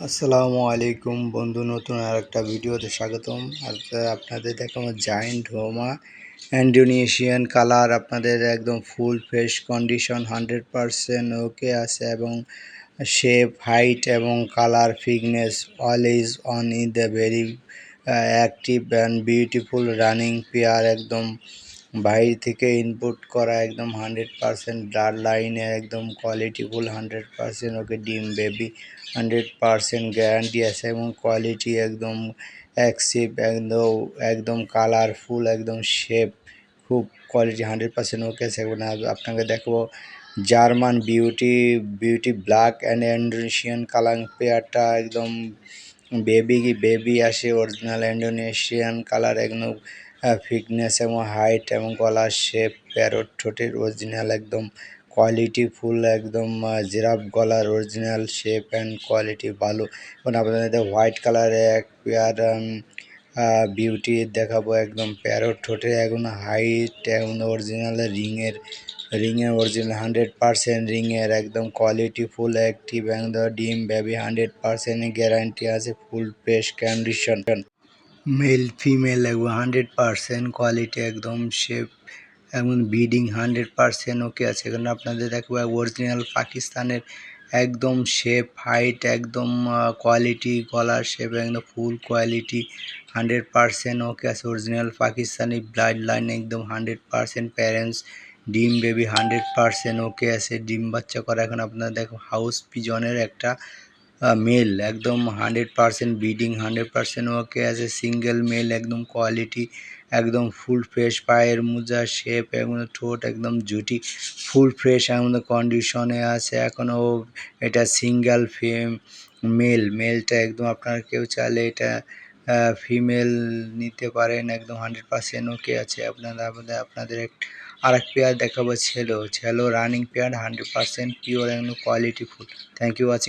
আসসালামু আলাইকুম বন্ধু, নতুন আর একটা ভিডিওতে স্বাগতম। আর আপনাদের দেখাবো জায়েন্ট হোমা ইন্ডোনেশিয়ান কালার আপনাদের একদম full fresh condition hundred percent okay আছে এবং শেপ হাইট এবং colour fitness all is on in the very active and beautiful running pair একদম বাইরে থেকে ইনপুট করা একদম হান্ড্রেড পারসেন্ট ব্লাড লাইনে একদম কোয়ালিটিফুল হান্ড্রেড পারসেন্ট ওকে ডিম বেবি হান্ড্রেড পারসেন্ট গ্যারান্টি আছে এবং কোয়ালিটি একদম অ্যাক্সিভ একদম একদম কালারফুল একদম শেপ খুব কোয়ালিটি হান্ড্রেড পারসেন্ট ওকে আছে। আপনাকে দেখব German beauty beauty black and Indonesian colour পেয়ারটা একদম বেবি বেবি আসে অরিজিনাল ইন্ডোনেশিয়ান কালার একদম ফিটনেস এবং হাইট এবং গলার শেপ প্যারট ঠোঁটের অরিজিনাল একদম কোয়ালিটি ফুল একদম জিরাফ গলার অরিজিনাল শেপ অ্যান্ড কোয়ালিটি ভালো। এবং আপনাদের হোয়াইট কালারে এক পেয়ার বিউটি দেখাবো একদম প্যারট ঠোঁটে, এখন হাইট এবং অরিজিনাল রিংয়ের রিংয়ের অরিজিনাল হান্ড্রেড পারসেন্ট রিংয়ের একদম কোয়ালিটি ফুল অ্যাক্টিভ একদম ডিম বেবি হান্ড্রেড পারসেন্ট গ্যারান্টি আছে full fresh condition male female একদম হান্ড্রেড পারসেন্ট কোয়ালিটি একদম শেপ এবং বিডিং হান্ড্রেড পারসেন্ট ওকে আছে। এখানে আপনাদের দেখব অরিজিনাল পাকিস্তানের একদম শেপ হাইট একদম কোয়ালিটি গলার শেপ একদম full quality hundred percent okay আছে অরিজিনাল পাকিস্তানি ব্লাড লাইন একদম হান্ড্রেড পারসেন্ট প্যারেন্টস ডিম বেবি হান্ড্রেড পারসেন্ট ওকে আছে, ডিম বাচ্চা করা এখন আপনারা দেখো হাউস পিজনের একটা মেল একদম hundred percent breeding hundred percent okay আছে সিঙ্গেল মেল একদম কোয়ালিটি একদম ফুল ফ্রেশ পায়ের মোজা শেপ এবং ঠোঁট একদম জুটি ফুল ফ্রেশ এমন কন্ডিশনে আছে এখনও এটা সিঙ্গেল ফেম মেল মেলটা একদম আপনার কেউ চাইলে এটা ফিমেল নিতে পারেন, একদম হান্ড্রেড পারসেন্ট ওকে আছে, আপনারা আপনাদের আপনাদের আর এক পেয়ার দেখাবো ছেলো ছেলো running pair hundred percent pure একদম quality full thank you watching